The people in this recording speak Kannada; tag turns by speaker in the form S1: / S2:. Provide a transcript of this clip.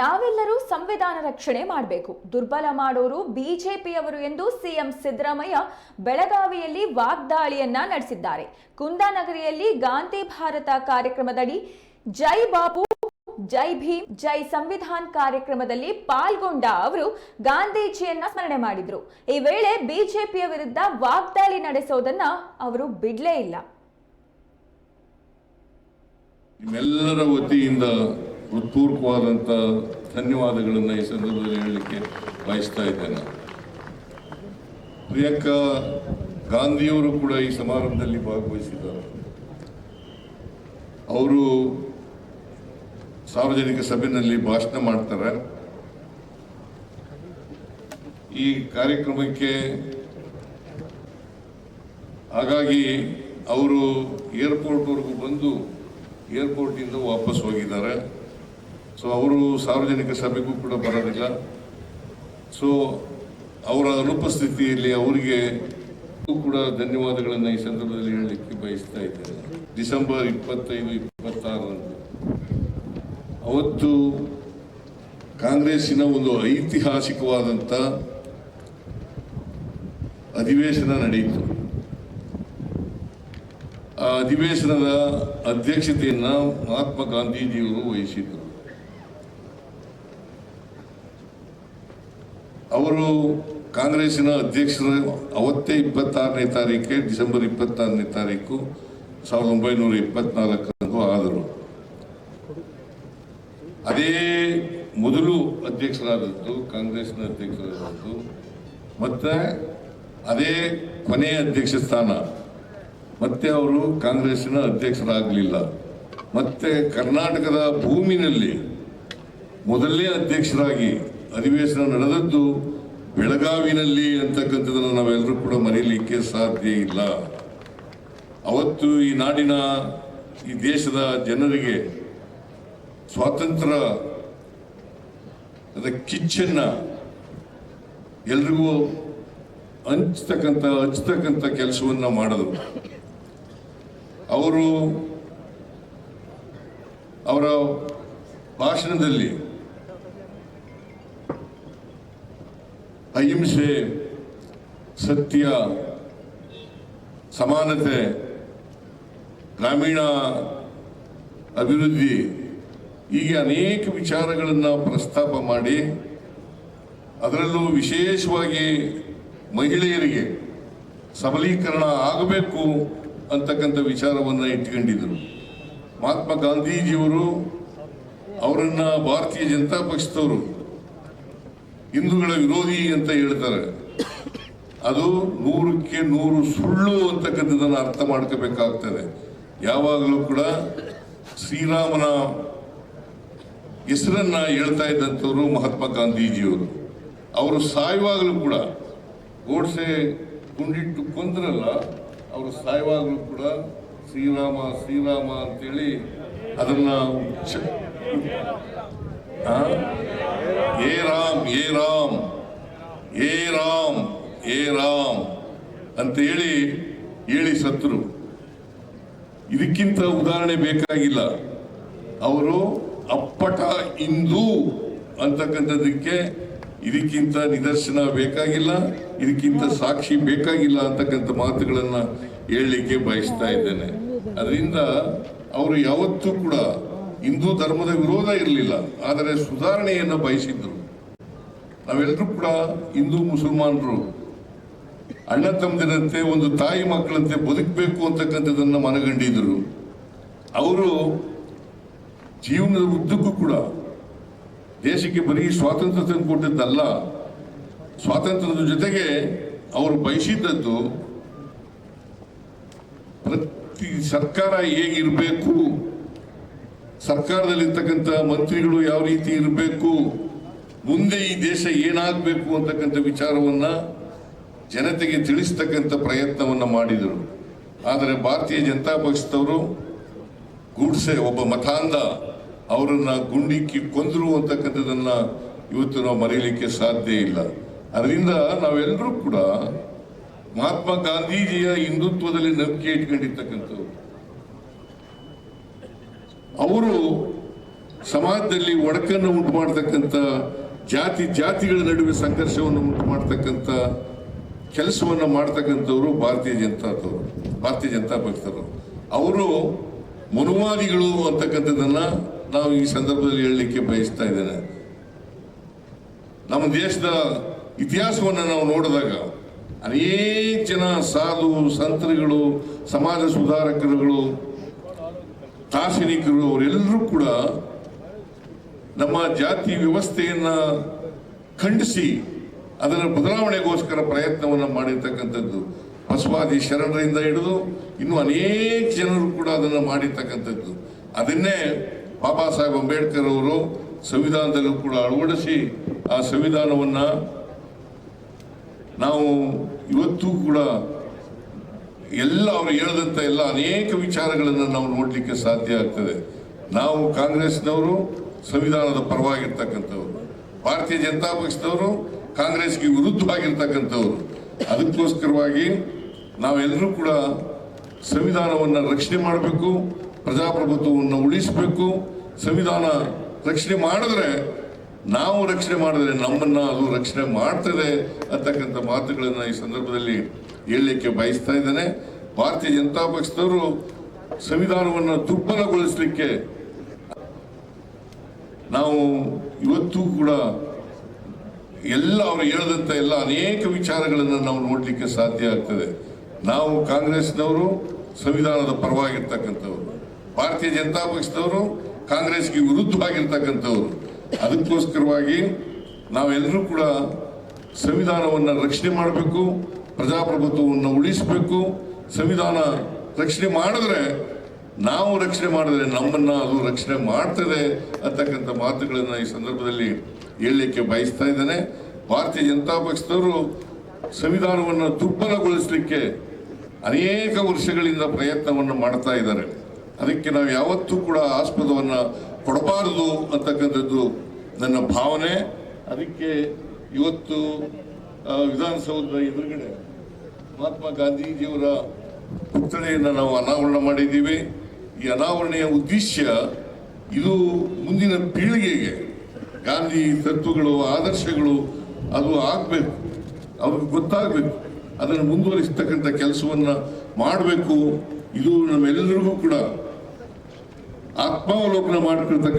S1: ನಾವೆಲ್ಲರೂ ಸಂವಿಧಾನ ರಕ್ಷಣೆ ಮಾಡಬೇಕು. ದುರ್ಬಲ ಮಾಡೋರು ಬಿಜೆಪಿಯವರು ಎಂದು ಸಿಎಂ ಸಿದ್ದರಾಮಯ್ಯ ಬೆಳಗಾವಿಯಲ್ಲಿ ವಾಗ್ದಾಳಿಯನ್ನ ನಡೆಸಿದ್ದಾರೆ. ಕುಂದಾನಗರಿಯಲ್ಲಿ ಗಾಂಧಿ ಭಾರತ ಕಾರ್ಯಕ್ರಮದಡಿ ಜೈ ಬಾಬು ಜೈ ಭೀಮ್, ಜೈ ಸಂವಿಧಾನ್ ಕಾರ್ಯಕ್ರಮದಲ್ಲಿ ಪಾಲ್ಗೊಂಡ ಅವರು ಗಾಂಧೀಜಿಯನ್ನ ಸ್ಮರಣೆ ಮಾಡಿದ್ರು. ಈ ವೇಳೆ ಬಿಜೆಪಿಯ ವಿರುದ್ಧ ವಾಗ್ದಾಳಿ ನಡೆಸೋದನ್ನ ಅವರು ಬಿಡ್ಲೇ ಇಲ್ಲ.
S2: ಹೃತ್ಪೂರ್ವಕವಾದಂಥ ಧನ್ಯವಾದಗಳನ್ನು ಈ ಸಂದರ್ಭದಲ್ಲಿ ಹೇಳಲಿಕ್ಕೆ ಬಯಸ್ತಾ ಇದ್ದೇನೆ. ಪ್ರಿಯಾಂಕಾ ಗಾಂಧಿಯವರು ಕೂಡ ಈ ಸಮಾರಂಭದಲ್ಲಿ ಭಾಗವಹಿಸಿದ್ದಾರೆ. ಅವರು ಸಾರ್ವಜನಿಕ ಸಭೆಯಲ್ಲಿ ಭಾಷಣ ಮಾಡ್ತಾರೆ. ಈ ಕಾರ್ಯಕ್ರಮಕ್ಕೆ ಹಾಗಾಗಿ ಅವರು ಏರ್ಪೋರ್ಟ್ವರೆಗೂ ಬಂದು ಏರ್ಪೋರ್ಟಿಂದ ವಾಪಸ್ ಹೋಗಿದ್ದಾರೆ. ಸೊ ಅವರು ಸಾರ್ವಜನಿಕ ಸಭೆಗೂ ಕೂಡ ಬರೋದಿಲ್ಲ. ಸೊ ಅವರ ಅನುಪಸ್ಥಿತಿಯಲ್ಲಿ ಅವರಿಗೆ ಕೂಡ ಧನ್ಯವಾದಗಳನ್ನು ಈ ಸಂದರ್ಭದಲ್ಲಿ ಹೇಳಲಿಕ್ಕೆ ಬಯಸ್ತಾ ಇದ್ದೇನೆ. ಡಿಸೆಂಬರ್ ಇಪ್ಪತ್ತೈದು, ಇಪ್ಪತ್ತಾರರಂದು. ಅವತ್ತು ಕಾಂಗ್ರೆಸ್ಸಿನ ಒಂದು ಐತಿಹಾಸಿಕವಾದಂಥ ಅಧಿವೇಶನ ನಡೆಯಿತು. ಆ ಅಧಿವೇಶನದ ಅಧ್ಯಕ್ಷತೆಯನ್ನು ಮಹಾತ್ಮ ಗಾಂಧೀಜಿಯವರು ವಹಿಸಿದ್ದರು. ಅವರು ಕಾಂಗ್ರೆಸ್ಸಿನ ಅಧ್ಯಕ್ಷರು ಅವತ್ತೇ ಇಪ್ಪತ್ತಾರನೇ ತಾರೀಕೆ ಡಿಸೆಂಬರ್ ಇಪ್ಪತ್ತಾರನೇ ತಾರೀಕು ಸಾವಿರದ ಒಂಬೈನೂರ ಇಪ್ಪತ್ನಾಲ್ಕರಂದು ಆದರು. ಅದೇ ಮೊದಲು ಅಧ್ಯಕ್ಷರಾದದ್ದು ಕಾಂಗ್ರೆಸ್ನ ಅಧ್ಯಕ್ಷರಾದದ್ದು, ಮತ್ತೆ ಅದೇ ಕೊನೆಯ ಅಧ್ಯಕ್ಷ ಸ್ಥಾನ. ಮತ್ತೆ ಅವರು ಕಾಂಗ್ರೆಸ್ಸಿನ ಅಧ್ಯಕ್ಷರಾಗಲಿಲ್ಲ. ಮತ್ತೆ ಕರ್ನಾಟಕದ ಭೂಮಿನಲ್ಲಿ ಮೊದಲನೇ ಅಧ್ಯಕ್ಷರಾಗಿ ಅಧಿವೇಶನ ನಡೆದದ್ದು ಬೆಳಗಾವಿನಲ್ಲಿ ಅಂತಕ್ಕಂಥದ್ದನ್ನು ನಾವೆಲ್ಲರೂ ಕೂಡ ಮರೆಯಲಿಕ್ಕೆ ಸಾಧ್ಯ ಇಲ್ಲ. ಅವತ್ತು ಈ ನಾಡಿನ ಈ ದೇಶದ ಜನರಿಗೆ ಸ್ವಾತಂತ್ರ್ಯ ಅದ ಕಿಚ್ಚನ್ನ ಎಲ್ರಿಗೂ ಹಂಚ್ತಕ್ಕಂಥ ಹಂಚ್ತಕ್ಕಂಥ ಕೆಲಸವನ್ನು ಮಾಡಿದ್ರು ಅವರು ಅವರ ಭಾಷಣದಲ್ಲಿ ಸತ್ಯ, ಸಮಾನತೆ, ಗ್ರಾಮೀಣ ಅಭಿವೃದ್ಧಿ, ಹೀಗೆ ಅನೇಕ ವಿಚಾರಗಳನ್ನು ಪ್ರಸ್ತಾಪ ಮಾಡಿ, ಅದರಲ್ಲೂ ವಿಶೇಷವಾಗಿ ಮಹಿಳೆಯರಿಗೆ ಸಬಲೀಕರಣ ಆಗಬೇಕು ಅಂತಕ್ಕಂಥ ವಿಚಾರವನ್ನು ಇಟ್ಕೊಂಡಿದ್ರು ಮಹಾತ್ಮ ಗಾಂಧೀಜಿಯವರು ಅವರನ್ನು ಭಾರತೀಯ ಜನತಾ ಪಕ್ಷದವರು ಹಿಂದೂಗಳ ವಿರೋಧಿ ಅಂತ ಹೇಳ್ತಾರೆ. ಅದು ನೂರಕ್ಕೆ ನೂರು ಸುಳ್ಳು ಅಂತಕ್ಕಂಥದ್ದನ್ನು ಅರ್ಥ ಮಾಡ್ಕೋಬೇಕಾಗ್ತದೆ. ಯಾವಾಗಲೂ ಕೂಡ ಶ್ರೀರಾಮನ ಹೆಸರನ್ನ ಹೇಳ್ತಾ ಇದ್ದಂಥವ್ರು ಮಹಾತ್ಮ ಗಾಂಧೀಜಿಯವರು. ಅವರು ಸಾಯುವಾಗಲೂ ಕೂಡ ಗೋಡ್ಸೆ ಕುಂಡಿಟ್ಟು ಕೊಂದ್ರಲ್ಲ, ಅವರು ಸಾಯುವಾಗಲೂ ಕೂಡ ಶ್ರೀರಾಮ ಶ್ರೀರಾಮ ಅಂತೇಳಿ ಅದನ್ನ? ಏ ರಾಮ್ ಏ ರಾಮ್. ರಾಮ್ ಅಂತ ಹೇಳಿ ಹೇಳಿ ಸತ್ರು. ಇದಕ್ಕಿಂತ ಉದಾಹರಣೆ ಬೇಕಾಗಿಲ್ಲ. ಅವರು ಅಪ್ಪಟ ಹಿಂದೂ ಅಂತಕ್ಕಂಥದ್ದಕ್ಕೆ ಇದಕ್ಕಿಂತ ನಿದರ್ಶನ ಬೇಕಾಗಿಲ್ಲ, ಇದಕ್ಕಿಂತ ಸಾಕ್ಷಿ ಬೇಕಾಗಿಲ್ಲ ಅಂತಕ್ಕಂಥ ಮಾತುಗಳನ್ನ ಹೇಳಲಿಕ್ಕೆ ಬಯಸ್ತಾ ಇದ್ದೇನೆ. ಅದರಿಂದ ಅವರು ಯಾವತ್ತೂ ಕೂಡ ಹಿಂದೂ ಧರ್ಮದ ವಿರೋಧ ಇರಲಿಲ್ಲ, ಆದರೆ ಸುಧಾರಣೆಯನ್ನು ಬಯಸಿದ್ರು. ನಾವೆಲ್ಲರೂ ಕೂಡ ಹಿಂದೂ ಮುಸಲ್ಮಾನರು. ಅಣ್ಣ ತಮ್ಮದಿರಂತೆ ಒಂದು ತಾಯಿ ಮಕ್ಕಳಂತೆ ಬದುಕಬೇಕು ಅಂತಕ್ಕಂಥದ್ದನ್ನ ಮನಗಂಡಿದ್ರು. ಅವರು ಜೀವನದ ಉದ್ದಕ್ಕೂ ಕೂಡ ದೇಶಕ್ಕೆ ಬರೀ ಸ್ವಾತಂತ್ರ್ಯ ತಂದು ಕೊಟ್ಟಿದ್ದಲ್ಲ, ಸ್ವಾತಂತ್ರ್ಯದ ಜೊತೆಗೆ ಅವರು ಬಯಸಿದ್ದದ್ದು ಪ್ರತಿ ಸರ್ಕಾರ ಹೇಗಿರಬೇಕು, ಸರ್ಕಾರದಲ್ಲಿರ್ತಕ್ಕಂಥ ಮಂತ್ರಿಗಳು ಯಾವ ರೀತಿ ಇರಬೇಕು, ಮುಂದೆ ಈ ದೇಶ ಏನಾಗಬೇಕು ಅಂತಕ್ಕಂಥ ವಿಚಾರವನ್ನ ಜನತೆಗೆ ತಿಳಿಸ್ತಕ್ಕಂಥ ಪ್ರಯತ್ನವನ್ನು ಮಾಡಿದರು. ಆದರೆ ಭಾರತೀಯ ಜನತಾ ಪಕ್ಷದವರು ಗೂಡ್ಸೆ ಒಬ್ಬ ಮತಾಂಧ, ಅವರನ್ನು ಗುಂಡಿಕ್ಕಿ ಕೊಂದರು ಅಂತಕ್ಕಂಥದ್ದನ್ನು ಇವತ್ತು ನಾವು ಮರೆಯಲಿಕ್ಕೆ ಸಾಧ್ಯ ಇಲ್ಲ. ಅದರಿಂದ ನಾವೆಲ್ಲರೂ ಕೂಡ ಮಹಾತ್ಮ ಗಾಂಧೀಜಿಯ ಹಿಂದುತ್ವದಲ್ಲಿ ನಂಬಿಕೆ ಇಟ್ಕೊಂಡಿರ್ತಕ್ಕಂಥವ್ರು. ಅವರು ಸಮಾಜದಲ್ಲಿ ಒಡಕನ್ನು ಉಂಟು ಮಾಡತಕ್ಕಂಥ ಜಾತಿ, ಜಾತಿಗಳ ನಡುವೆ ಸಂಘರ್ಷವನ್ನು ಉಂಟು ಮಾಡತಕ್ಕಂಥ ಕೆಲಸವನ್ನು ಮಾಡ್ತಕ್ಕಂಥವ್ರು ಭಾರತೀಯ ಜನತಾದವರು, ಭಾರತೀಯ ಜನತಾ ಪಕ್ಷದವರು. ಅವರು ಮನುವಾದಿಗಳು ಅಂತಕ್ಕಂಥದ್ದನ್ನ ನಾವು ಈ ಸಂದರ್ಭದಲ್ಲಿ ಹೇಳಲಿಕ್ಕೆ ಬಯಸ್ತಾ ಇದ್ದೇನೆ. ನಮ್ಮ ದೇಶದ ಇತಿಹಾಸವನ್ನು ನಾವು ನೋಡಿದಾಗ ಅನೇಕ ಜನ ಸಾಧು ಸಂತರುಗಳು, ಸಮಾಜ ಸುಧಾರಕರುಗಳು, ದಾರ್ಶನಿಕರು, ಅವರೆಲ್ಲರೂ ಕೂಡ ನಮ್ಮ ಜಾತಿ ವ್ಯವಸ್ಥೆಯನ್ನ ಖಂಡಿಸಿ ಅದರ ಬದಲಾವಣೆಗೋಸ್ಕರ ಪ್ರಯತ್ನವನ್ನು ಮಾಡಿರ್ತಕ್ಕಂಥದ್ದು. ಬಸವಾದಿ ಶರಣರಿಂದ ಹಿಡಿದು ಇನ್ನು ಅನೇಕ ಜನರು ಕೂಡ ಅದನ್ನು ಮಾಡಿರ್ತಕ್ಕಂಥದ್ದು. ಅದನ್ನೇ ಬಾಬಾ ಸಾಹೇಬ್ ಅಂಬೇಡ್ಕರ್ ಅವರು ಸಂವಿಧಾನದಲ್ಲೂ ಕೂಡ ಅಳವಡಿಸಿ ಆ ಸಂವಿಧಾನವನ್ನ ನಾವು ಇವತ್ತು ಕೂಡ ಎಲ್ಲ ಅವರು ಹೇಳಿದಂಥ ಎಲ್ಲ ಅನೇಕ ವಿಚಾರಗಳನ್ನು ನಾವು ನೋಡಲಿಕ್ಕೆ ಸಾಧ್ಯ ಆಗ್ತದೆ. ನಾವು ಕಾಂಗ್ರೆಸ್ನವರು ಸಂವಿಧಾನದ ಪರವಾಗಿರ್ತಕ್ಕಂಥವ್ರು. ಭಾರತೀಯ ಜನತಾ ಪಕ್ಷದವರು ಕಾಂಗ್ರೆಸ್ಗೆ ವಿರುದ್ಧವಾಗಿರ್ತಕ್ಕಂಥವ್ರು. ಅದಕ್ಕೋಸ್ಕರವಾಗಿ ನಾವೆಲ್ಲರೂ ಕೂಡ ಸಂವಿಧಾನವನ್ನು ರಕ್ಷಣೆ ಮಾಡಬೇಕು, ಪ್ರಜಾಪ್ರಭುತ್ವವನ್ನು ಉಳಿಸಬೇಕು. ಸಂವಿಧಾನ ರಕ್ಷಣೆ ಮಾಡಿದ್ರೆ ನಾವು ರಕ್ಷಣೆ ಮಾಡಿದ್ರೆ ನಮ್ಮನ್ನ ಅದು ರಕ್ಷಣೆ ಮಾಡ್ತದೆ ಅಂತಕ್ಕಂಥ ಮಾತುಗಳನ್ನು ಈ ಸಂದರ್ಭದಲ್ಲಿ ಹೇಳಲಿಕ್ಕೆ ಬಯಸ್ತಾ ಇದ್ದೇನೆ. ಭಾರತೀಯ ಜನತಾ ಪಕ್ಷದವರು ಸಂವಿಧಾನವನ್ನು ದುರ್ಬಲಗೊಳಿಸಲಿಕ್ಕೆ ನಾವು ಇವತ್ತು ಕೂಡ ಎಲ್ಲ ಅವರು ಹೇಳಿದಂತ ಎಲ್ಲ ಅನೇಕ ವಿಚಾರಗಳನ್ನು ನಾವು ನೋಡಲಿಕ್ಕೆ ಸಾಧ್ಯ ಆಗ್ತದೆ. ನಾವು ಕಾಂಗ್ರೆಸ್ನವರು ಸಂವಿಧಾನದ ಪರವಾಗಿರ್ತಕ್ಕಂಥವ್ರು. ಭಾರತೀಯ ಜನತಾ ಪಕ್ಷದವರು ಕಾಂಗ್ರೆಸ್ಗೆ ವಿರುದ್ಧವಾಗಿರ್ತಕ್ಕಂಥವ್ರು. ಅದಕ್ಕೋಸ್ಕರವಾಗಿ ನಾವೆಲ್ಲರೂ ಕೂಡ ಸಂವಿಧಾನವನ್ನು ರಕ್ಷಣೆ ಮಾಡಬೇಕು, ಪ್ರಜಾಪ್ರಭುತ್ವವನ್ನು ಉಳಿಸಬೇಕು. ಸಂವಿಧಾನ ರಕ್ಷಣೆ ಮಾಡಿದ್ರೆ ನಾವು ರಕ್ಷಣೆ ಮಾಡಿದ್ರೆ ನಮ್ಮನ್ನು ಅದು ರಕ್ಷಣೆ ಮಾಡ್ತದೆ ಅಂತಕ್ಕಂಥ ಮಾತುಗಳನ್ನು ಈ ಸಂದರ್ಭದಲ್ಲಿ ಹೇಳಲಿಕ್ಕೆ ಬಯಸ್ತಾ ಇದ್ದೇನೆ. ಭಾರತೀಯ ಜನತಾ ಪಕ್ಷದವರು ಸಂವಿಧಾನವನ್ನು ದುರ್ಬಲಗೊಳಿಸಲಿಕ್ಕೆ ಅನೇಕ ವರ್ಷಗಳಿಂದ ಪ್ರಯತ್ನವನ್ನು ಮಾಡ್ತಾ ಇದ್ದಾರೆ. ಅದಕ್ಕೆ ನಾವು ಯಾವತ್ತೂ ಕೂಡ ಆಸ್ಪದವನ್ನು ಕೊಡಬಾರದು ಅಂತಕ್ಕಂಥದ್ದು ನನ್ನ ಭಾವನೆ. ಅದಕ್ಕೆ ಇವತ್ತು ವಿಧಾನಸೌಧದ ಎದುರುಗಡೆ ಮಹಾತ್ಮ ಗಾಂಧೀಜಿಯವರ ಪುತ್ಥಳಿಯನ್ನು ನಾವು ಅನಾವರಣ ಮಾಡಿದ್ದೀವಿ. ಈ ಅನಾವರಣೆಯ ಉದ್ದೇಶ ಇದು ಮುಂದಿನ ಪೀಳಿಗೆಗೆ ಗಾಂಧಿ ತತ್ವಗಳು, ಆದರ್ಶಗಳು ಅದು ಆಗಬೇಕು. ಅವ್ರಿಗೆ ಗೊತ್ತಾಗಬೇಕು. ಅದನ್ನು ಮುಂದುವರಿಸ್ತಕ್ಕಂಥ ಕೆಲಸವನ್ನ ಮಾಡಬೇಕು. ಇದು ನಮ್ಮೆಲ್ಲರಿಗೂ ಕೂಡ ಆತ್ಮಾವಲೋಕನ ಮಾಡಿರ್ತಕ್ಕಂಥ